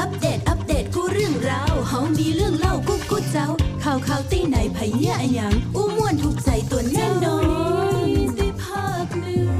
อัปเดต อัปเดต กูเรื่องราวเฮามีเรื่องเล่ากูกูเจ้า ข่าวข่าวตีไหนไผเนี่ยอะหยัง อู้ม่วนถูกใจตัวแน่นอนได้ภาคเหนือ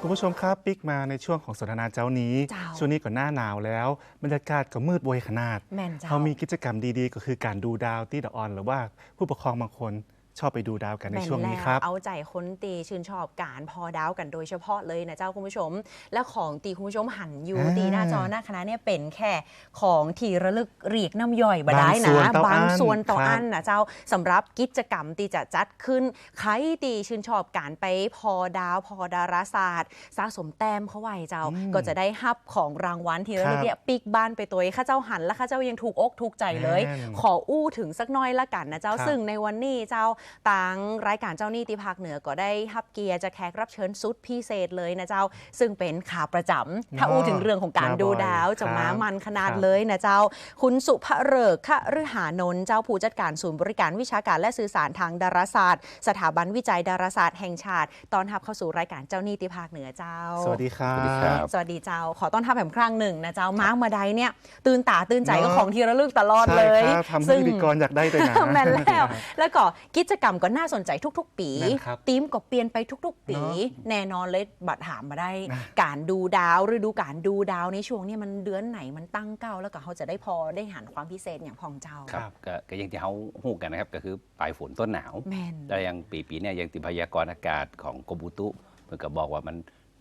คุณผู้ชมครับปิกมาในช่วงของสนทนาเจ้านี้ เจ้า ช่วงนี้ก็หน้าหนาวแล้ว บรรยากาศก็มืดบวยขนาด แม่นเจ้า เขามีกิจกรรมดีๆ ก็คือการดูดาวที่ดะออน หรือว่าผู้ปกครองบางคน ชอบไปดูดาวกันในแม่ช่วงนี้แล้วครับ เอาใจคนตีชื่นชอบการพอดาวกันโดยเฉพาะเลยนะเจ้าคุณผู้ชม และของตีคุณผู้ชมหันอยู่อ่าตีหน้าจอหน้าคณะเนี่ยเป็นแค่ของที่ระลึกเรียกน้ำย่อยบาได้บางส่นะวนต่ออันบางส่วนต่อครับอันนะเจ้าสำหรับกิจกรรมตีจะจัดขึ้นใครตีชื่นชอบการไปพอดาว พอดาราศาสตร์สะสมแต้มเข้าไว้เจ้า ก็จะได้ฮับของรางวัลที่ระลึกเนี่ยปิกบ้านไปตัวข้าเจ้าหันและข้าเจ้ายังถูกอกถูกใจเลยแม่นขออู้ถึงสักหน้อยละกันนะเจ้าครับซึ่งในวันนี้เจ้าต่างรายการเจ้าหนี้ที่ภาคเหนือก็ได้ฮับเกียร์จะแขกรับเชิญสุดพิเศษเลยนะเจ้า ซึ่งเป็นขาประจำถ้าเนาะอู้ถึงเรื่องของการมาดูบ่อยดาวจะครับมามันขนาดครับเลยนะเจ้า คุณสุภเริกขฤหานนท์เจ้าผู้จัดการศูนย์บริการวิชาการและสื่อสารทางดาราศาสตร์ สถาบันวิจัยดาราศาสตร์แห่งชาติ ตอนทับเข้าสู่รายการเจ้าหนี้ที่ภาคเหนือเจ้า สวัสดีครับ สวัสดีครับสวัสดีเจ้า ขอต้อนรับแผมครั้งหนึ่งนะเจ้า มาร์กมาไดเนี่ยตื่นตาตื่นใจก็เนอะของที่ระลึกตลอดเลยใช่ครับทำให้พิธีกรอยากได้เลยนะแม่นแล้ว แล้วก็กิจกรรมก็น่าสนใจทุก ๆ ปีแม่นครับธีมก็เปลี่ยนไปทุก ๆ ปี เนอะแน่นอนเลยบัตรถามมาได้ นะ การดูดาวฤดูการดูดาวในช่วงเนี้มันเดือนไหนมันตั้งเก้าแล้วก็เขาจะได้พอได้หันความพิเศษอย่างพองเจ้าครับก็ก็อยังที่เขาหูกันนะครับ ก็คือปลายฝนต้นหนาว แม่นแล้วยังปีปีเนี่ยยังติพยากรณ์อากาศของกรมอุตุเพิ่นก็บอกว่ามัน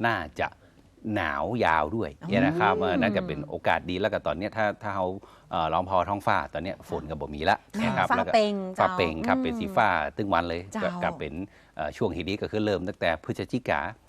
น่าจะ หนาวยาวด้วยอืมเนี่ยนะครับเออนั่นก็เป็นโอกาสดีแล้วก็ตอนเนี้ยถ้าถ้าเขาเอ่อล้อมพอท้องฟ้าตอนเนี้ยฝนก็บ่มีละนะครับฟ้าแล้วก็เปงฟ้าจ้เป่งครับเป็นสีฟ้าตึงวันเลยเจ้าก็ก็เป็นเอ่อช่วงทีนี้ก็คือเริ่มตั้งแต่พฤศจิกาเจ้า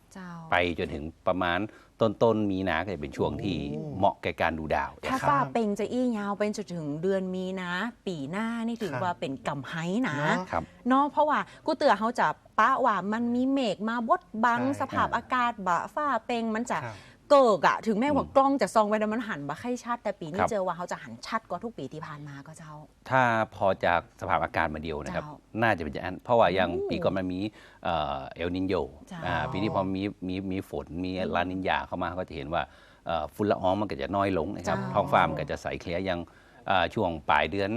ไปจนถึงประมาณต้นต้นๆมีนาก็จะเป็นช่วงที่โอ้เหมาะแก่การดูดาวถ้านะครับฟ้าเปงจะอี้ยาวเป็นจนถึงเดือนมีนาปีหน้านี่ถือครับว่าเป็นกำไห้นะเนาะครับเนาะเพราะว่ากูเตือเขาจะปะว่ามันมีเมฆมาบดบังใช่สภาพอากาศบะฟ้าเปงมันจะครับ เกิกอะถึงแม้ว่าอืมกล้องจะซองไปแล้วมันหันบะค่อยชัดแต่ปีนี้ครับ เจอว่าเขาจะหันชัดกว่าทุกปีที่ผ่านมาก็เจ้า ถ้าพอจากสภาพอากาศมาเดียวนะครับ เจ้าน่าจะเป็นอย่างนั้นเพราะว่าอย่างโอ้ปีก่อนมันมีเอ่อเอลนินโยเจ้าอ่าปีนี้พอมีมีมีฝนมีลานินยาเข้ามาก็จะเห็นว่าเอ่อฝุ่นละอองมันก็จะน้อยลงนะครับเจ้าท้องฟ้ามันก็จะใสเคลียร์อย่างเอ่อช่วงปลายเดือน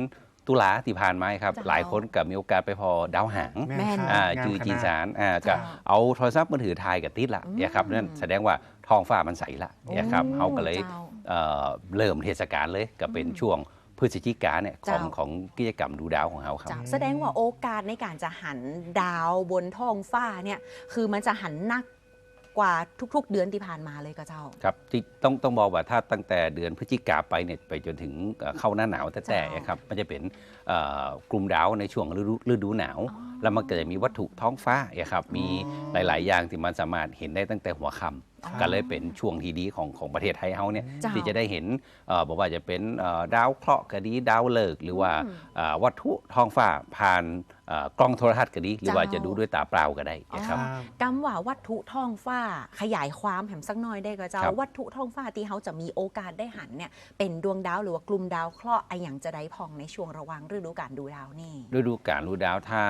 ตุลาที่ผ่านมาครับ เจ้า หลายคนก็มีโอกาสไปพอดาวหาง แม่แม่นครับอ่างมจือจีนขดสารอ่าเจ้าก็เอาโทรศัพท์มือถือถ่ายกับติดละอืมเนี่ยครับนั่นแสดงว่า ท้องฟ้ามันใสละเนี่ยครับโอ้เขาก็เลยเจ้าเอ่อเริ่มเทศกาลเลยก็เป็นช่วงพฤศจิกาเนี่ยของเจ้าของกิจกรรมดูดาวของเขาครับจ้ะแสดงว่าโอกาสในการจะหันดาวบนท้องฟ้าเนี่ยคือมันจะหันนัก กว่าทุก ๆ เดือนที่ผ่านมาเลยก็เจ้า ครับที่ต้องต้องบอกว่าถ้าตั้งแต่เดือนพฤศจิกาไปเนี่ยไปจนถึงเอ่อเข้าหน้าหนาวแต่แต่เจ้าครับมันจะเป็นเอ่อกลุ่มดาวในช่วงฤดูฤดูหนาว อ๋อ แล้วมันก็จะมีวัตถุท้องฟ้าเนี่ยครับมีหลาย ๆ อย่างที่มันสามารถเห็นได้ตั้งแต่หัวค่อ๋อำก็เลยเป็นช่วงที่ดีของของประเทศไทยเฮาเนี่ยเจ้าที่จะได้เห็นเอ่อบอกว่าจะเป็นเอ่อดาวเคราะห์ก็ดีดาวฤกษ์หรือว่าอืม เอ่อวัตถุท้องฟ้าผ่านเอ่อ กล้องโทรทัศน์ก็ดี หรือว่าเจ้าจะดูด้วยตาเปล่าก็ได้นะครับครับกำว่าวัตถุท้องฟ้าขยายความแหมสักหน่อยได้ก็เจ้าครับวัตถุท้องฟ้าที่เขาจะมีโอกาสได้หันเนี่ยเป็นดวงดาวหรือว่ากลุ่มดาวเคราะห์ไออย่างจะได้พองในช่วงระหว่างฤดูการดูดาวนี่ฤดูกาลดูดาวถ้า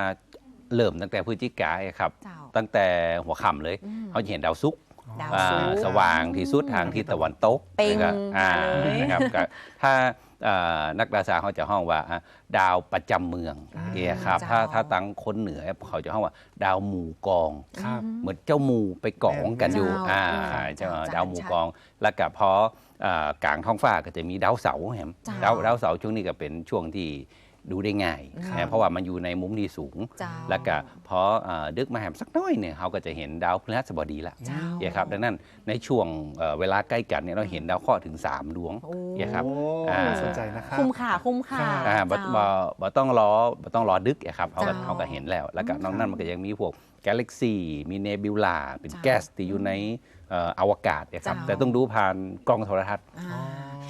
เริ่มตั้งแต่พฤศจิกาเนี่ยครับเจ้าตั้งแต่หัวค่ำเลยอืมเขาจะเห็นดาวศุกร์ดาวอ่าศุกร์สว่างที่สุดทางทิศตะวันตกเป่งนะครับอ่ามาเลยนะครับก็ถ้าอ่า นักดาราศาสตร์เขาจะห้องว่าอะดาวประจำเมืองอ่าเนี่ยครับเจ้าถ้าถ้าตังคนเหนือเขาจะห้องว่า ดาวหมู่กองครับเหมือนเจ้าหมูไปกองกันอยู่เจ้าอ่าเจ้าเจ้าเจ้าดาวหมูกองแล้วก็พออ่ากลางท้องฟ้าก็จะมีดาวเสาร์แหมเจ้าดาวดาวเสาร์ช่วงนี้ก็เป็นช่วงที่ ดูได้ง่ายครับนะเพราะว่ามันอยู่ในมุมที่สูงเจ้าแล้วก็พออ่าดึกมาแหมสักหน้อยเนี่ยเขาก็จะเห็นดาวพฤหัสบดีละเจ้าเนี่ยครับดังนั้นในช่วงเอ่อเวลาใกล้กันเนี่ยเราเห็นดาวเคราะห์ถึง 3 ดวงโอ้เนี่ยครับโอ้อ่าน่าสนใจนะครับคุ้มค่าคุ้มค่าครับอ่าบ่เจ้าบ่บ่ต้องรอบ่ต้องรอดึกอะครับเขาก็เจ้าเขาก็เห็นแล้ว แล้วก็อืมนอกนั้นมันก็ยังมีพวกกาแล็กซีมีเนบิวลาเป็นเจ้าแก๊สที่อยู่ในเอ่ออวกาศเนี่ยครับ เจ้า แต่ต้องดูผ่านกล้องโทรทัศน์ อ่าอ๋อ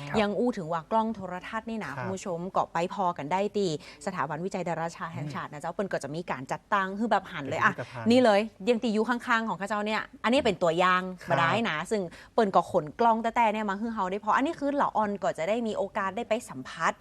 ครับยังอู้ถึงว่ากล้องโทรทัศน์นี่นะครับคุณผู้ชมก็ไปพอกันได้ตีสถาบันวิจัยดาราศาสตร์แห่งชาตินะเจ้าเปิ้นก็จะมีการจัดตั้งคือแบบหันเลยอะ เป็นพิพิธภัณฑ์นี่เลยยังตีอยู่ข้างๆของข้าเจ้าเนี่ย อันนี้เป็นตัวอย่างครับมาได้นะซึ่งเปิ้นก็ขนกล้องแต่แต่เนี่ยมาคือเฮาได้พออันนี้คือเหล่าออนก็จะได้มีโอกาสได้ไปสัมผัส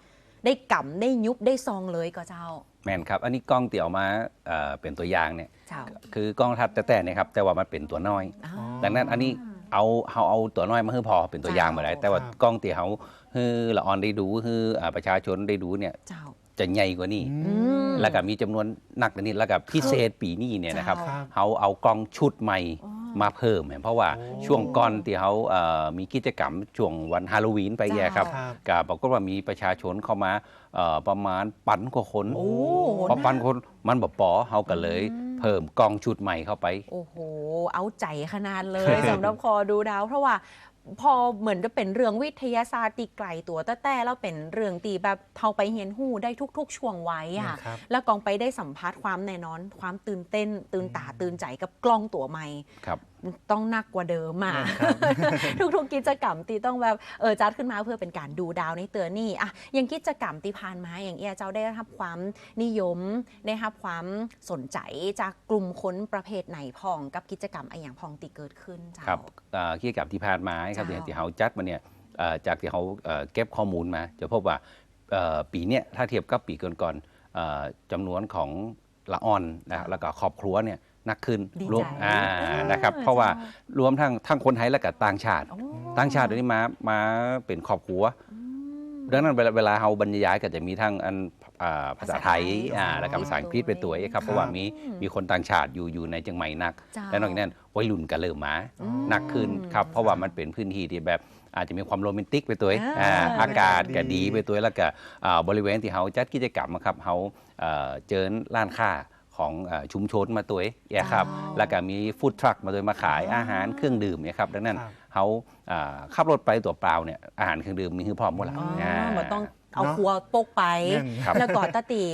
ได้กำได้ยุบได้ซองเลยก็เจ้า แม่นครับ อันนี้กล้องที่เอามาเอ่อเป็นตัวอย่างเนี่ย เจ้าคือกล้องโทรทัศน์แต่แต่เนี่ยครับ แต่ว่ามันเป็นตัวน้อยอ่าดังนั้นอันนี้เอาเฮาเอาตัวน้อยมาให้พอเป็นตัวอย่างมาได้เจ้าแต่ว่าครับ กล้องที่เฮาให้ละออนได้ดูให้อ่าประชาชนได้ดูเนี่ยเจ้า จะใหญ่กว่านี้ อืม แล้วก็มีจำนวนหนักกว่านี้แล้วก็พิเศษปีนี้เนี่ยนะครับเจ้าครับ เขาเอากล้องชุดใหม่ อ๋อ มาเพิ่มเพราะว่าโอ้ช่วงก่อนที่เขาเอ่อมีกิจกรรมช่วงวันฮาโลวีนไปแย่ครับครับก็ปรากฏว่ามีประชาชนเข้ามาเอ่อประมาณปันกว่าคนโอ้พอปันคนมันบอกปอเขาก็เลยอืมเพิ่มกล้องชุดใหม่เข้าไป โอ้โห เอาใจขนาดเลยสำหรับคอดูดาว เพราะว่า พอเหมือนจะเป็นเรื่องวิทยาศาสตร์ตีไกลตัวแต่แต่แล้วเป็นเรื่องตีแบบเทาไปเฮียนหูได้ทุก ๆ ช่วงไว้อะครับ แล้วกองไปได้สัมผัสความแน่นอน ความตื่นเต้น ตื่นตาตื่นใจกับกล้องตัวใหม่ ครับ ต้องหนักกว่าเดิมอะครับทุกๆกิจกรรมตีต้องแบบเออจัดขึ้นมาเพื่อเป็นการดูดาวในเตือนนี่อะอย่างกิจกรรมตีผ่านมาอย่างเอียเจ้าได้รับความนิยมได้รับความสนใจจากกลุ่มคนประเภทไหนพองกับกิจกรรมไออย่างพองตีเกิดขึ้นเจ้าครับเอ่อกิจกรรมที่ผ่านมาครับเจ้าที่เขาจัดมาเนี่ยเอ่อจากที่เขาเอ่อเก็บข้อมูลมาจะพบว่าเอ่อปีเนี้ยถ้าเทียบกับปีก่อนๆเอ่อจำนวนของละอ่อนนะแล้วก็ครอบครัวเนี่ย นักขึ้นดีรวมใจอ่าเออนะครับเจ้าเพราะว่ารวมทั้งทั้งคนไทยและก็ต่างชาติ โอ้ต่างชาติเดี๋ยวนี้มามาเป็นครอบครัว อืม ดังนั้นเวลาเวลาเราบรรยายก็จะมีทั้งอันอ่าภาษาไทยภาษาไทยอ่าอ๋อแล้วก็ภาษาอังกฤษเป็นตัวเองครับเพราะว่ามีมีคนต่างชาติอยู่อยู่ในเชียงใหม่นักเจ้า และนอกจากนั้นวัยรุ่นก็เริ่มมาอืมหนักขึ้นครับเพราะว่ามันเป็นพื้นที่ที่แบบอาจจะมีความโรแมนติกไปตัวเองอ่าอ่าอากาศก็ดีดีไปตัวแล้วก็อ่าบริเวณที่เขาจัดกิจกรรมอะครับเขาเอ่อเจอร้านค้า ของเอ่อชุมชนมาตัวเองเนี่ยครับเจ้าแล้วก็มีฟู้ดทรัคมาตัวมาขายอาหารเครื่องดื่มเนี่ยครับดังนั้นครับเขาอ่าขับรถไปตัวเปล่าเนี่ยอาหารเครื่องดื่มมีคือพร้อมหมดแล้วอ๋ออ่าบ่ต้องเอาเนอะครัวโปกไปแน่นครับแล้วก็ตติ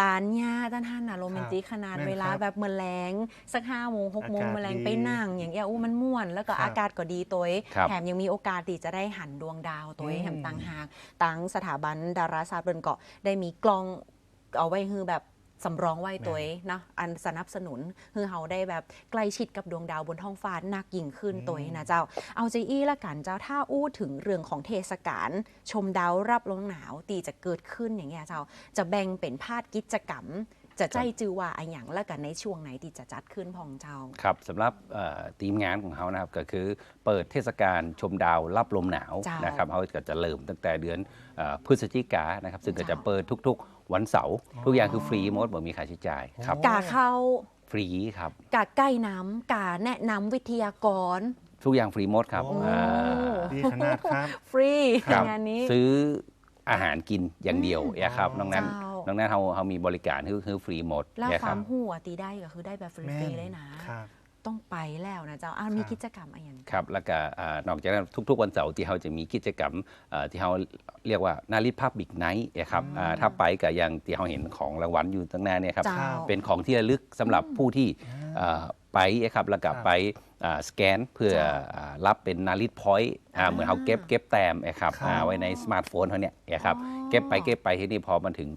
ร้านย่าท่านท่านน่ะโรแมนติกขนาดแม่นเวลาครับแบบเมื่อแรงสักห้าโมงหกโมงอากาศเมื่อแรงดีไปนั่ง อย่างเงี้ยอู้มันม่วน แล้วก็ครับอากาศก็ดีตัวเองครับแถมยังมีโอกาสที่จะได้หันดวงดาวตัวเองอืมแถมต่างหากตั้งสถาบันดาราศาสตร์เปินเกาะได้มีกล้องเอาไว้คือแบบ สำรองไว้ตัวเองนะอันสนับสนุนคือเขาได้แบบใกล้ชิดกับดวงดาวบนท้องฟ้านักยิ่งขึ้นตัวเองนะเจ้า เอาใจอี้ละกันเจ้าถ้าอู้ถึงเรื่องของเทศกาลชมดาวรับลมหนาวตีจะเกิดขึ้นอย่างเงี้ยเจ้า จะแบ่งเป็นภาคกิจกรรม จะใจจือว่าอะอย่างและกันในช่วงไหนที่จะจัดขึ้นพองเจ้า ครับสำหรับเอ่อทีมงานของเขานะครับก็คือเปิดเทศกาลชมดาวรับลมหนาวเจ้านนะครับเขาก็จะเริ่มตั้งแต่เดือนเอ่อพฤศจิกานะครับซึ่งก็จะเจ้าเปิดทุกๆ วันเสาร์ทุกอย่างคือฟรีหมดไม่มีค่าใช้จ่ายครับกาเข้าฟรีครับกาใกล้น้ำกาแนะนำวิทยากร ทุกอย่างฟรีหมดครับโอ้อ่าดีขนาดครับ ฟรีครับงานนี้ ซื้ออาหารกินอย่างเดียวเนี่ยครับอ๋อนอกนั้นเจ้านอกนั้นเขาเขามีบริการคือคือฟรีหมดแล้วเนี่ยคครัวาบมหัวตีได้ก็คือได้แบบฟแม่รีนๆเลยนะ ครับ ต้องไปแล้วนะเจ้าอะมีกิจกรรมอะไรอย่างครับแล้วก็อ่านอกจากนั้นทุก ๆ วันเสาร์ที่เขาจะมีกิจกรรมเอ่อที่เขาเรียกว่านาริพับบิกไนท์ครับอ่าถ้าไปก็อย่างที่เขาเห็นของรางวัลอยู่ตั้งหน้าเนี่ยครับเจ้าเป็นของที่ระลึกสำหรับผู้ที่เอ่อไปครับแล้วก็ครับไปอ่าสแกนเพื่อเจ้าอ่ารับเป็นนาริพอยต์อ่าเหมือนเขาเก็บเก็บแต้มนะครับครับอ่าไว้ในสมาร์ทโฟนเขาเนี่ยนะครับอ๋อเก็บไปเก็บไปที่นี่พอมันถึง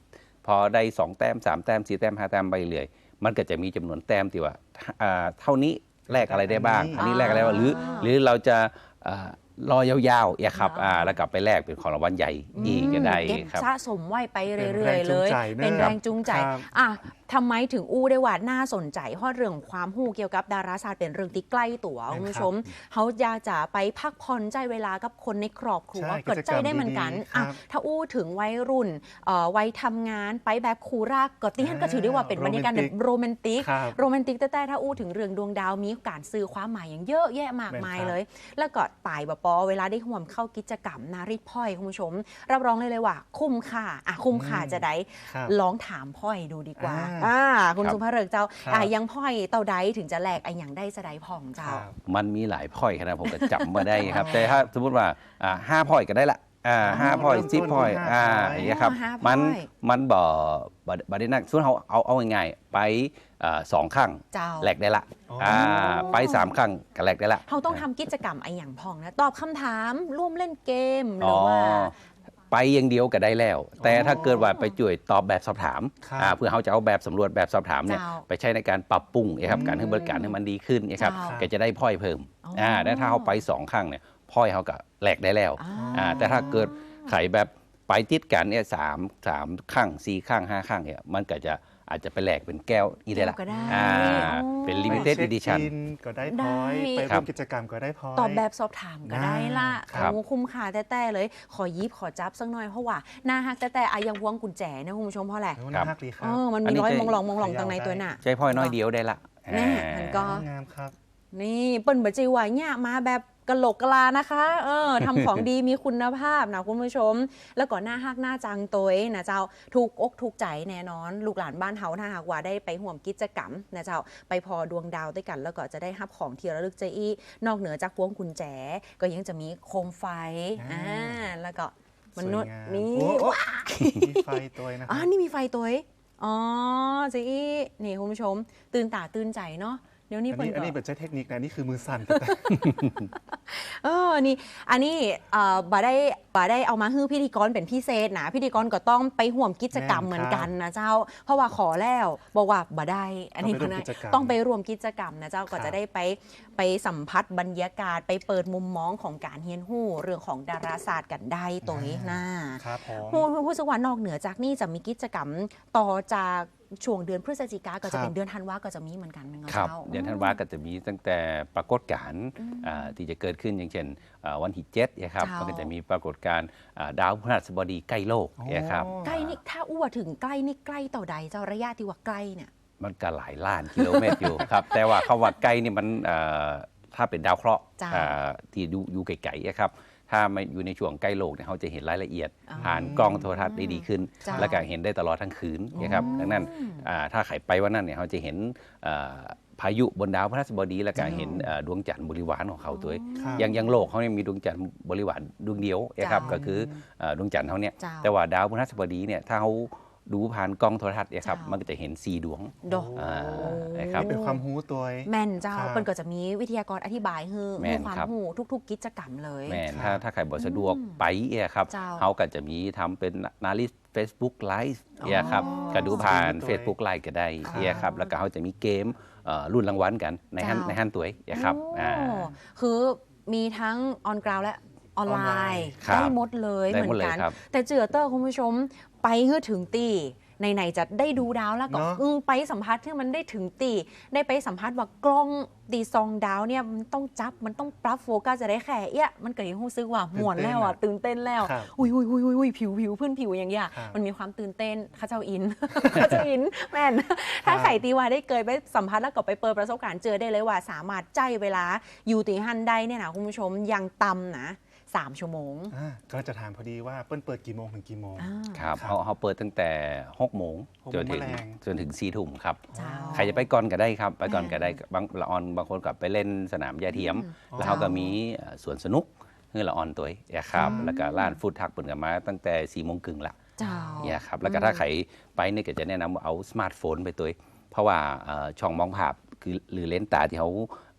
พอได้ 2 แต้ม 3 แต้ม 4 แต้ม 5 แต้มไปเรื่อย มันก็จะมีจำนวนแต้มที่ว่าอ่าเท่านี้แลกอะไรได้บ้าง อัอันนนี้นี้แลกอะไรบ้างหรือ หรือเราจะเอ่อรอยาวๆเนี่ยครับอ่าอ่าแล้วกลับไปแลกเป็นของรางวัลใหญ่อีกก็ได้เก็บครับ สะสมไว้ไปเป็นเรื่อยๆ เลยแรงจูงใจเนอะเป็นแรงจูงใจครับอะ ทำไมถึงอู้ได้ว่าน่าสนใจเพราะเรื่องความหู้เกี่ยวกับดาราศาสตร์เป็นเรื่องที่ใกล้ตัวเป็นครับคุณผู้ชมเขาอยากจะไปพักผ่อนใจเวลากับคนในครอบครัวใช่เกิดใจได้เหมือนกันกิจกรรมดีๆอะครับถ้าอู้ถึงวัยรุ่นเอ่อวัยทำงานไปแบบคูรากก็ที่ท่านก็ถือได้ว่าเป็นบรรยากาศแบบโรแมนติกครับโรแมนติกแต่แต่ถ้าอู้ถึงเรื่องดวงดาวมีการสื่อความหมายอย่างเยอะแยะมากมายแม่นครับเลย แล้วก็ตายบปอเวลาได้ห่วมเข้ากิจกรรมนาริพ่อยคุณผู้ชม รับรองเลยเลยว่า คุ้มค่าอะคุ้มค่าอืมจะได้ครับลองถามพ่อยดูดีกว่าอ่าอ่าคุณครับสุภเริกเจ้าครับอะยังพ่อยเต่าใดถึงจะแหลกไอ้อย่างได้สะไดผ่องคเจ้ารับ มันมีหลายพอยต์ครับผมก็จำมาได้ครับ แต่ถ้าสมมติว่าอ่าห้าพอยต์ก็ได้ละอ่าห้าพอยต์เริ่มต้นสิบพอยต์ที่อ่าห้าอย่างเงี้ยครับห้ามัน point มันบ่บ่บ่ได้นักส่วนเขาเอาเอาง่ายๆไปอ่าสองครั้งเจ้าแลกได้ละอ๋ออ่่าไปสามครั้งก็แลกได้ละ เขาต้องทำกิจกรรมไอ้อย่างผ่องนะ ตอบคำถามร่วมเล่นเกมหอ๋รืออว่า ไปอย่างเดียวก็ได้แล้ว แต่ถ้าเกิดว่าไปช่วยตอบแบบสอบถามครับอ่าเพื่อเขาจะเอาแบบสำรวจแบบสอบถามเนี่ยเจ้าไปใช้ในการปรับปรุงนะครับการให้บริการให้มันดีขึ้นนะครับเจ้าก็จะได้พ่อยเพิ่มอ๋ออ่อ่าแล้วถ้าเขาไปสองครั้งเนี่ยพ่อยเขาก็แหลกได้แล้วอ่า อ่าแต่ถ้าเกิดไขแบบไปติดกันเนี่ยสามสามครั้งสี่ครั้งห้าครั้งเนี่ยมันก็จะ อาจจะไปแหลกเป็นแก้วอีได้ละแก้วก็ได้อ่าอ๋อเป็นไป limited เช็ค edition อินก็ได้พได้อยต์ไปครัร่บวมกิจกรรมก็ได้พอยต์ ตอบแบบสอบถามก็ได้ละครับ โอ้คุ้มค่าแต่ๆเลย ขอยิบขอจับสักหน่อยเพราะว่าหน้าฮักแต่ๆอายังวงกุญแจนะคุณผู้ชมเพราะอะไรแล้วครัน่าบฮักดีคเอรับ อมันอันมีนี้ร้อยจะ มองลองมองลองขยาวตรงในได้ตัวน่ะใช้พ่อยน้อยเดียวได้ละแน่อ่ามันก็ งามครับ นี่เปิ้นบะจีว่าเนี่ยมาแบบ กะโหลกกะลานะคะ เออทำของดีมีคุณภาพนะคุณผู้ชม แล้วก็หน้าฮักหน้าจังตัวเองนะเจ้าถูกอกถูกใจแน่นอน ลูกหลานบ้านเฮาถ้าหากว่าได้ไปห่วมกิจกรรมนะเจ้าไปพอดวงดาวด้วยกัน แล้วก็จะได้รับของที่ระลึกใจอีนอกเหนือจากพวงกุญแจ ก็ยังจะมีโคมไฟอ่าอ่าแล้วก็มสวยนุษย์งามนี่โอ้โอ้ว้ามีไฟตัวนะคอ่ารับนี่มีไฟตัวเองอ๋อเจีอีนี่คุณผู้ชม ตื่นตาตื่นใจเนาะ เดี๋ยวนี้อันเพิ่นนี้อันก็นี้เป็นใช้เทคนิคนะนี่คือมือสั่นเออนี่อันนี้เอ่อบ่ได้บ่ได้เอามาฮื้อพิธีกรเป็นพิเศษนะพิธีกรก็ต้องไปห่วมกิจกรรมแม่นเหมือนกันนะเจ้า เพราะว่าขอแล้วบอกว่าบ่ได้ อันนี้ต้องไปร่วมนะกิจกรรมต้องไปร่วมกิจกรรมนะเจ้าก็ครัจะบได้ไปไปสัมผัสบรรยากาศไปเปิดมุมมองของการเฮียนหู้เรื่องของดาราศาสตร์กันได้ตัวนี้นะครับผมผู้ผู้สวรรค์นอกเหนือจากนี้จะมีกิจกรรมต่อจาก ช่วงเดือนพฤศจิกาก็จะเป็นเดือนธันวาก็จะมีเหมือนกันเนาะครับเจ้า เดือนธันวาก็จะมีตั้งแต่ปรากฏการณ์อ่าที่จะเกิดขึ้นอย่างเช่นอ่าวันที่เจ็ดนะครับเจ้ามัมันก็จะมีปรากฏการณ์อ่าดาวพฤหัสบดีใกล้โลกนะครับ ใกล้นี่ถ้าอ้วถึงใกล้นี่ใกล้ต่อใดเจ้าระยะที่ว่าใกล้เนี่ย มันก็หลายล้านกิโลเมตรอยู่ ครับแต่ว่าคำว่าใกล้นี่มันเอ่อถ้าเป็นดาวเคราะห์จ้าอ่าที่ดูอยู่ไกลๆอะครับ ถ้ามาอยู่ในช่วงใกล้โลกเนี่ยเขาจะเห็นรายละเอียดอ๋อผ่านกล้องโทรทัศน์ได้ดีขึ้น จ้าและก็เห็นได้ตลอดทั้งคืนนะครับดังนั้นอ่าถ้าใครไปวันนั้นเนี่ยเขาจะเห็นอ่าพายุบนดาวพฤหัสบดี และก็เห็นเอ่อดวงจันทร์บริวารของเขาตัวเองครับอย่างอย่างโลกเขาเนี่ยมีดวงจันทร์บริวารดวงเดียวนะครับจ้าก็คือเอ่อดวงจันทร์เขาเนี่ย เจ้า แต่ว่าดาวพฤหัสบดีเนี่ยถ้าเขา ดูผ่านกล้องโทรทัศน์เนี่ยครับ เจ้ามั มันก็จะเห็นสีดวงโดอ่านะครับ เป็นความหูตัวเอง แม่นเจ้าครับ เปิ้นก็จะมีวิทยากรอธิบายให้แม่ให้นความครับรู้ทุก ๆ กิจกรรมเลย แม่นครัถ้าบถ้าใครบอกสะดวกไปเนี่ยครับเจ้าเขาก็จะมีทำเป็นนาลิส Facebook Live เนี่ยครับอ๋อก็ดูผ่านตัวเอง Facebook Live ก็ได้ครับ เนี่ยครับแล้วก็เขาจะมีเกมเอ่อรุ่นรางวัลกันในฮันเจ้า ในฮันตัวเนี่ยครับโอ้อ่า คือมีทั้งออนกราวและออนไลออนไลน์น์ ครับ ได้หมดเลยได้เหหมมืดอนเลยกัน ครับ แต่เจือเตอร์คุณผู้ชม ไปเฮือถึงตีไหนๆจะได้ดูดาวแล้วก็เนอะอึ้งไปสัมผัสที่มันได้ถึงตี ได้ไปสัมผัสว่ากล้องตีซองดาวเนี่ยมันต้องจับมันต้องปรับโฟกัสจะได้แค่เอี้ยมันเกิดยังรู้สึกว่าหมวนแล้วอะตื่นเต้นแล้ว ครับ อุ้ยอุ้ยอุ้ยอุ้ยผิวผิวพื้นผิวอย่างเงี้ยครับมันมีความตื่นเต้นข้าเจ้าอิน ข้าเจ้าอินแม่น ถ้าไข่ตีว่าได้เกยไปสัมผัสแล้วก็ไปเปิดประสบการณ์เจอได้เลยว่า สามารถใจเวลาอยู่ตีหันได้เนี่ยนะคุณผู้ชมยังต่ำนะ สามชั่วโมง อ่าก็จะถามพอดีว่าเปิ้ลเปิดกี่โมงถึงกี่โมง อ่า ครับครับเขาเขาเปิดตั้งแต่6โมงหกจนถึงโมงแรงจนถึง4ทุ่มครับ เจ้า ใครจะไปก่อนก็ได้ครับ ไปก่อนแม่ก็ได้บางละออนบางคนก็ไปเล่นสนามยาเทียม อืมแล้วเขาก็มีเอ่อสวนสนุกเพื่อละออนตัวเนี่ยครับแล้วก็ร้านฟู้ดทักเปิดกันมาตั้งแต่4ี่โมงครึ่งละเจ้าเนี่ยครับ แล้วก็ถ้าใครไปเนี่ยก็จะแนะนำว่าเอาสมาร์ทโฟนไปตัวเพราะว่าเอ่อช่องมองภาพคือหรือเลนส์ตาที่เขา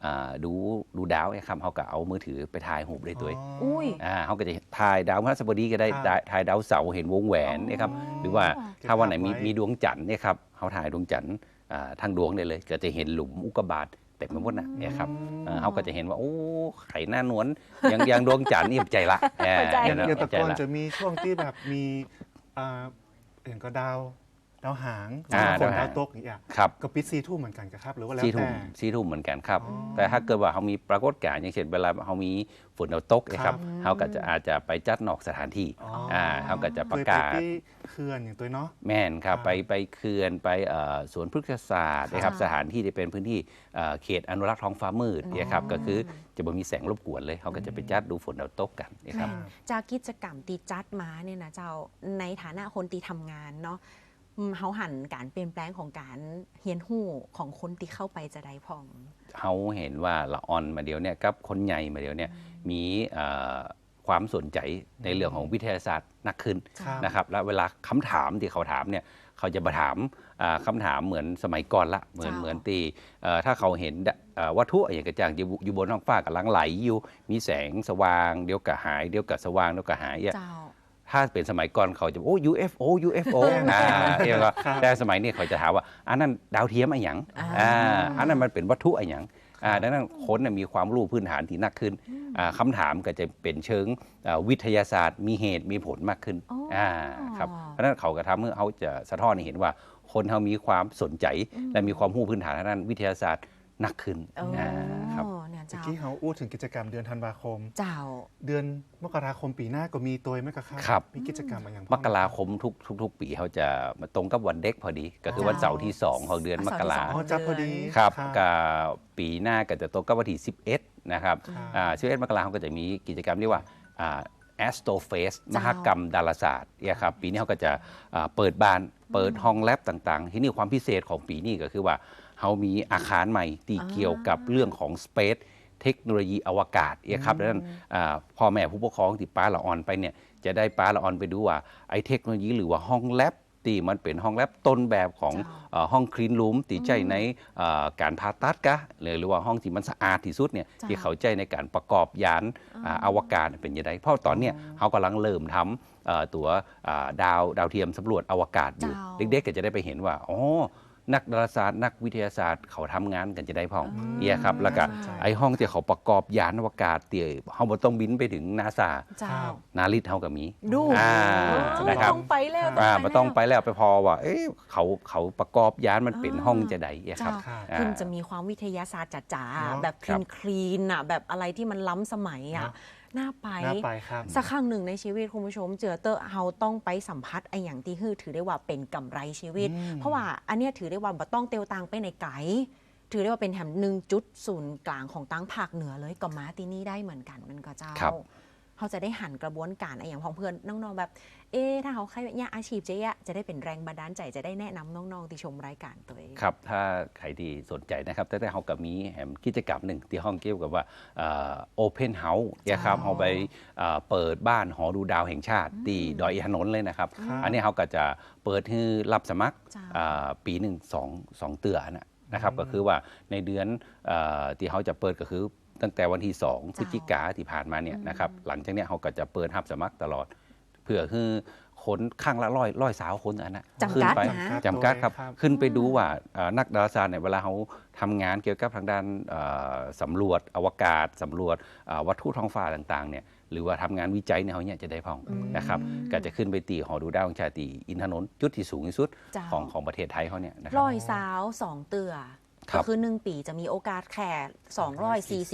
อ่าดูดูดาวเนี่ยครับเขาก็เอามือถือไปถ่ายรูปได้ตัวอุ้ย อ่าเขาก็จะถ่ายดาวพฤหัสบดีก็ได้ครับได้ถ่ายดาวเสาร์เห็นวงแหวนนะครับหรือว่าอ๋อถ้าวันไหนมีเก็บภาพไว้ มีดวงจันทร์เนี่ยครับเขาถ่ายดวงจันทร์อ่าทางดวงได้เลย ก็จะเห็นหลุมอุกกาบาตเต็มไปหมดนะเนี่ยครับเอ่อเขาก็จะเห็นว่าโอ้ไข่หน้านวลยังยังดวงจันทร์นี่ใจละเออเข้าใจ อย่างอย่างแตะใจกอนละ จะมีช่วงที่แบบมีอ่าอย่างก็ดาว ดาวหางอ่าฝนดาวหางดาวตกอย่างเงี้ยครับก็ปิดซีทุ่มเหมือนกันครับหรือว่าแล้วสี่ทุ่แต่มสี่ทุ่มเหมือนกันครับอ๋อแต่ถ้าเกิดว่าเขามีปรากฏการณ์อย่างเช่นเวลาเขามีฝนดาวตกนะครับครับเขาก็จะอาจจะไปจัดนอกสถานที่อ๋ออ่่าเขาก็จะประกาศเคยไปที่เขื่อนอย่างตัวเนาะแม่นครับครับไปไปเขื่อนไปเอ่อสวนพฤกษศาสตร์นะครับค่ะสถานที่ที่เป็นพื้นที่เอ่อเขตอนุรักษ์ท้องฟ้ามืดเนี่ยครับก็คือจะบ่มีแสงรบกวนเลยเขาก็จะไปจัดดูฝนดาวตกกันนะครับแม่นจากกิจกรรมตีจัดมาเนี่ยนะเจ้าในฐานะคนตีทำงานเนาะอืม เฮาหันการเปลี่ยนแปลงของการเฮียนหู้ของคนที่เข้าไปจะได้พองเขาเห็นว่าละออนมาเดียวเนี่ยกับคนใหญ่มาเดียวเนี่ยมีเอ่อความสนใจในเรื่องของวิทยาศาสตร์นักขึ้นครับนะครับ แล้วเวลาคำถามที่เขาถามเนี่ยเขาจะมาถามอ่าคำถามเหมือนสมัยก่อนละเหมือนเจ้าเหมือนตีเอ่อถ้าเขาเห็นดะเอ่อวัตถุอย่างกระจ่างอยู่อยู่บนท้องฟ้ากำลังไหลอยู่มีแสงสว่าง เดี๋ยวก็หาย เดี๋ยวก็สว่างเดี๋ยวก็หายเนี่ยเจ้า ถ้าเป็นสมัยก่อนเขาจะบอกโอ้ UFO UFO อ่าเรียกว่าแต่สมัยนี้เขาจะถามว่าอันนั้นดาวเทียมอะไรหยังอ่าอ่าอันนั้นมันเป็นวัตถุอะไรหยังอ่าดังนั้นคนน่ะมีความรู้พื้นฐานที่นักขึ้นอ่าคำถามก็จะเป็นเชิงอ่าวิทยาศาสตร์ มีเหตุมีผลมากขึ้นอ๋ออ่่าครับเพราะฉะนั้นเขาก็ทำให้เขาจะสะท้อนให้เห็นว่าคนเขามีความสนใจ และมีความรู้พื้นฐานทางด้านวิทยาศาสตร์ หนักขึ้นโอ้อ่าครับ เนี่ยเมื่อเจ้ากี้เขาอู้ถึงกิจกรรมเดือนธันวาคม เจ้า เดือนมกราคมปีหน้าก็มีตัวไหมครับ ครับ มีกิจกรรมอะไรอย่างมกราคมทุกทุกทุกปีเขาจะมาตรงกับวันเด็กพอดี ก็คือวันเสาร์ที่2ของเดือนมกรา อ๋อจับพอดีครับครับกับปีหน้าก็จะตรงกับวันที่ 11 นะครับครับอ่า11มกราคมก็จะมีกิจกรรมเรียกว่าอ่า Astro Fest มเจ้ามหกรรมดาราศาสตร์เนี่ยครับปีนี้เขาก็จะอ่าเปิดบ้านเปิดห้องแลบต่างๆ ที่นี่ความพิเศษของปีนี้ก็คือว่า เขามีอาคารใหม่ที่เกี่ยวกับเรื่องของ Space เทคโนโลยีอวกาศเนี่ยครับดังนั้นอ่าพ่อแม่ผู้ปกครองที่ป้าละออนไปเนี่ยจะได้ป้าละออนไปดูว่าไอ้เทคโนโลยีหรือว่าห้องแลบที่มันเป็นห้องแลบต้นแบบของเจ้าเอ่อห้องคลีนรูมที่ใจในเอ่อการผ่าตัดกะหรือหรือว่าห้องที่มันสะอาดที่สุดเนี่ยจ้าที่เขาใจในการประกอบยานอ่าอวกาศเป็นยังไงเพราะตอนเนี้ยเขากำลังเริ่มทำเอ่อตัวอ่าดาวดาวเทียมสำรวจอวกาศอยู่เจ้าเด็กๆก็จะได้ไปเห็นว่าอ๋อ นักดาราศาสตร์ นักวิทยาศาสตร์ เขาทำงานกันจะได้พองเนี่ยครับแล้วก็น่าสนใจไอห้องที่เขาประกอบยานอวกาศเตี่ยเขาบ่ต้องบินไปถึงนาซาเจ้าครับนาริตเขาก็มีดูอ่าเออนะครับต้องไปแล้วอ่าแล้วไม่ต้องไปแล้วไปพอว่าเอ๊ะเขาเขาประกอบยานมันเป็นห้องจะใดเนี่ยครับเจ้าอ่าคุณจะมีความวิทยาศาสตร์จ๋าๆเนอะแบบคครัลีบนคลีนอะแบบอะไรที่มันล้ำสมัยอะ เนอะน่าไปน่าไปครับ สักครั้งหนึ่งในชีวิตคุณผู้ชม เจอเตอร์เฮาต้องไปสัมผัสไออย่างที่ฮือถือได้ว่าเป็นกำไรชีวิตอืมเพราะว่าอันเนี้ยถือได้ว่าบ่ต้องเตียวตังไปในไกด์ถือได้ว่าเป็นแถมหนึ่งจุดศูนย์กลางของตั้งภาคเหนือเลยก็มาที่นี่ได้เหมือนกันมันก็เจ้าครับ เขาจะได้หันกระบวนการไออย่างของเพื่อนน้องๆแบบ เอ๊ะถ้าเขาใครเนี่ยอาชีพเจ๊อะจะได้เป็นแรงบันดาลใจจะได้แนะนำน้องๆที่ชมรายการตัวเองครับ ถ้าใครที่สนใจนะครับแต่แต่เขากับมีแหมกิจกรรมหนึ่งที่ห้องเกี่ยวกับว่าโอเพนเฮาส์เนี่ยครับอ๋อเขาไปเอ่อเปิดบ้านหอดูดาวแห่งชาติที่ดอยอินทนนท์เลยนะครับครับอันนี้เขาก็จะเปิดให้รับสมัครจ้าอ่าปีหนึ่งสองสองเตือนะนะครับก็คือว่าในเดือนเออที่เขาจะเปิดก็คือ ตั้งแต่วันที่2พฤศจิกาที่ผ่านมาเนี่ยนะครับหลังจากเนี้ยเขาก็จะเปิดรับสมัครตลอด เพื่อคือคนข้างละร้อยร้อยสาวคนอันนะจำกัดขึ้นไปนะจำกัดครับ ครับ ขึ้นไปดูว่าเอ่อนักดาราศาสตร์เนี่ยเวลาเขาทำงานเกี่ยวกับทางด้านเอ่อสำรวจอวกาศสำรวจเอ่อวัตถุท้องฟ้าต่างๆเนี่ยหรือว่าทำงานวิจัยเนี่ยเขาเนี่ยจะได้พองนะครับก็จะขึ้นไปตีหอดูดาวของชาติอินทนนท์จุดที่สูงที่สุดเจ้าของของประเทศไทยเขาเนี่ยนะครั ร้บอยสาวสองเตือครั ก็บคือหนึ่งปีจะมีโอกาสแค่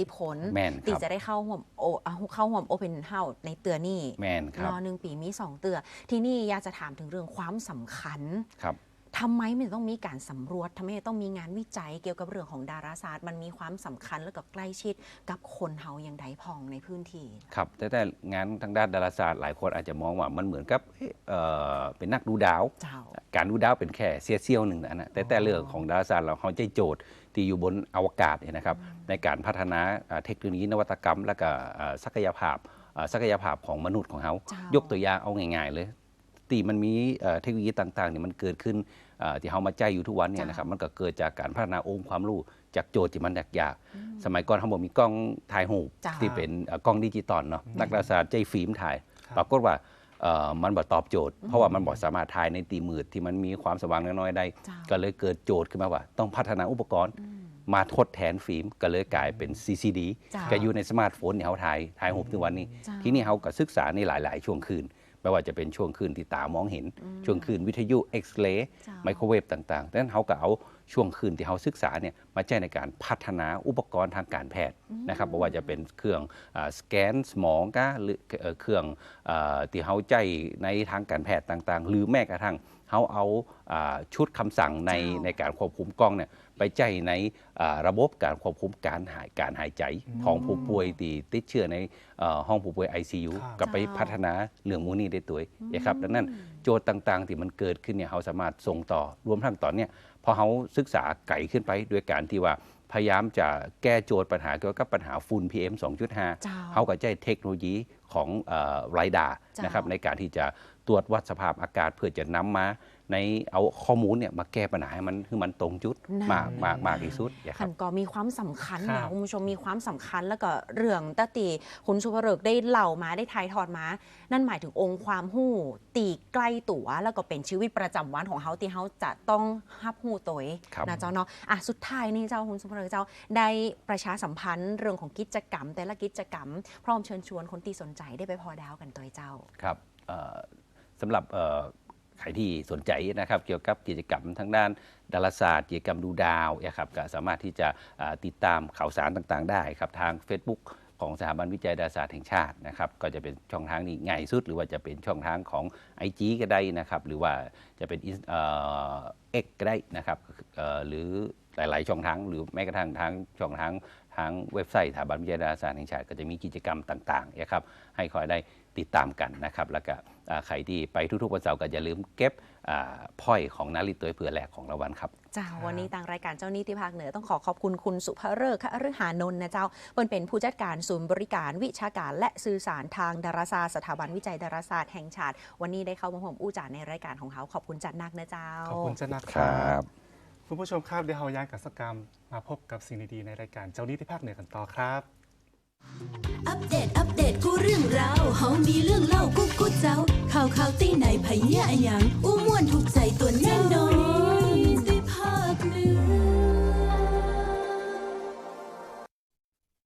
240คนแม่นครับ ตีจะได้เข้าห่วมโออะเข้าห่วมโอเพนเฮาส์ในเตือนี่แมนครรับอหนึ่งปีมี 2 เตือ ทีนี่อยากจะถามถึงเรื่องความสำคัญ ครับ ทำไมมันต้องมีการสำรวจทำไมต้องมีงานวิจัยเกี่ยวกับเรื่องของดาราศาสตร์ มันมีความสำคัญและก็ใกล้ชิดกับคนเฮาอย่างใดพองในพื้นที่ ครับ แต่แต่งานทางด้านดาราศาสตร์หลายคนอาจจะมองว่ามันเหมือนกับเอ๊ะเอ่อเป็นนักดูดาวเจ้าการดูดาวเป็นแค่เสี้ยวเสี้ยวหนึ่งนะนะแต่แต่เรื่องของดาราศาสตร์เราเขาใจโจทย์ที่อยู่บนอวกาศเนี่ยนะครับในการพัฒนาอ่าเทคโนโลยีนวัตกรรม และก็อ่าศักยภาพอ่าศักยภาพของมนุษย์ของเขาเจ้ายยกตัวอย่างเอาง่ายๆเลย ตีมันมีเอ่อเทคโนโลยีต่างๆเนี่ยมันเกิดขึ้นอ่าที่เขามาใจอยู่ทุกวันเนี่ยนะครับมันก็เกิดจากการพัฒนาองค์ความรู้จากโจทย์ที่มันยากๆสมัยก่อนเขาบอกมีกล้องถ่ายรูปเจ้าที่เป็นเอ่อกล้องดิจิตอลเนาะนักดาราศาสตร์ใจฟิล์มถ่ายครับปรากฏว่าเอ่อมันบ่ตอบโจทย์ เพราะว่ามันบ่สามารถถ่ายในตีมืดที่มันมีความสว่างน้อยๆได้เจ้าก็เลยเกิดโจทย์ขึ้นมาว่า ต้องพัฒนาอุปกรณ์มาทดแทนฟิล์มก็เลยกลายเป็น CCD เจ้าก็อยู่ในสมาร์ทโฟนที่เขาถ่ายถ่ายรูปทุกวันนี้เจ้าที่นี่เขาก็ศึกษาในหลาย ๆ ช่วงคืน ไม่ว่าจะเป็นช่วงคืนที่ตามองเห็น ช่วงคืนวิทยุเอ็กซเรย์เจ้าไมโครเวฟต่างๆดังนั้นเขาก็เอาช่วงคืนที่เขาศึกษาเนี่ยมาใช้ในการพัฒนาอุปกรณ์ทางการแพทย์นะครับไม่ว่าจะเป็นเครื่องอาสแกนสมองกะหรือเอ่อเครื่องอาที่เขาใจในทางการแพทย์ต่างๆ หรือแม้กระทั่งเขาเอาอ่าชุดคำสั่งในเจ้าในการควบคุมกล้องเนี่ย ไปใจในอ่าระบบการควบคุมการหายการหายใจของผู้ป่วยที่ติดเชื้อในเอ่อห้องผู้ป่วย ICU ครับกับไปเจ้าพัฒนาเรื่องมูนี่ได้ตัวนะครับดังนั้นโจทย์ต่างๆ ที่มันเกิดขึ้นเนี่ยเขาสามารถส่งต่อรวมทั้งตอนเนี่ยพอเขาศึกษาไก่ขึ้นไปด้วยการที่ว่าพยายามจะแก้โจทย์ปัญหาเกี่ยวกับปัญหาฝุ่น PM เจ้า2.5 เขาก็ใช้เทคโนโลยีของไรดาเจ้านนะครับในการที่จะตรวจวัดสภาพอากาศเพื่อจะนำมา ในเอาข้อมูลเนี่ยมาแก้ปัญหาให้มันให้มันตรงจุดนั่นมากมากมากที่สุดนะคขัรับ นก็มีความสำคัญครันะบคุณผู้ชมมีความสำคัญแล้วก็เรื่องตะตีคุณสุภเริกได้เล่ามาได้ทายทอดมา นั่นหมายถึงองค์ความหู้ ตีใกล้ตัวแล้วก็เป็นชีวิตประจำวันของเขาที่เขาจะต้องฮับหูตัวเองครับ นะเจ้าเนาะอะสุดท้ายนี่เจ้าคุณสุภเริกเจ้าได้ประชาสัมพันธ์เรื่องของกิจกรรม แต่ละกิจกรรม พร้อมเชิญชวนคนที่สนใจได้ไปพอดาวกันตัวเจ้า ครับเอ่อสำหรับเอ่อ ใครที่สนใจนะครับเกี่ยวกับกิจกรรมทางด้านดาราศาสตร์กิจกรรมดูดาวนะครับก็สามารถที่จะติดตามข่าวสารต่างๆ ได้ครับทาง Facebook ของสถาบันวิจัยดาราศาสตร์แห่งชาตินะครับก็จะเป็นช่องทางนี้ง่ายสุด หรือว่าจะเป็นช่องทางของ IG ก็ได้นะครับหรือว่าจะเป็นเอ็กก็ได้นะครับหรือหลาย ๆ ช่องทางหรือแม้กระทั่งทางช่องทางทางเว็บไซต์สถาบันวิจัยดาราศาสตร์แห่งชาติก็จะมีกิจกรรมต่างๆนะครับให้คอยได้ติดตามกันนะครับ แล้วก็อ่าใครที่ไปทุกๆวันเสาร์ก็อย่าลืมเก็บอ่าพอยของนาริตตัวเผื่อแหลกของรางวัลครับ เจ้าวันนี้ทางรายการเจ้าหนี้ที่ภาคเหนือต้องขอขอบคุณคุณสุภเริกษ์ฤหานนท์นะเจ้าเปิ้นเป็นผู้จัดการศูนย์บริการวิชาการและสื่อสารทางดาราศาสตร์สถาบันวิจัยดาราศาสตร์แห่งชาติ วันนี้ได้เข้ามาผมอู้จ่าในรายการของเขาขอบคุณจัดนักนะเจ้าขอบคุณเจ้านักครับ คุณผู้ชมครับเดี๋ยวเฮายานกับสกรรม มาพบกับสิ่งดีๆในรายการเจ้านี้ที่ภาคเหนือกันต่อครับ อัปเดต อัปเดต กูเรื่องราวเฮามีเรื่องเล่ากูกูเจ้า ข่าวข่าวตีไหนไผเยะหยังอู้มวนถูกใจตัวแน่นอนที่ภาคเหนือ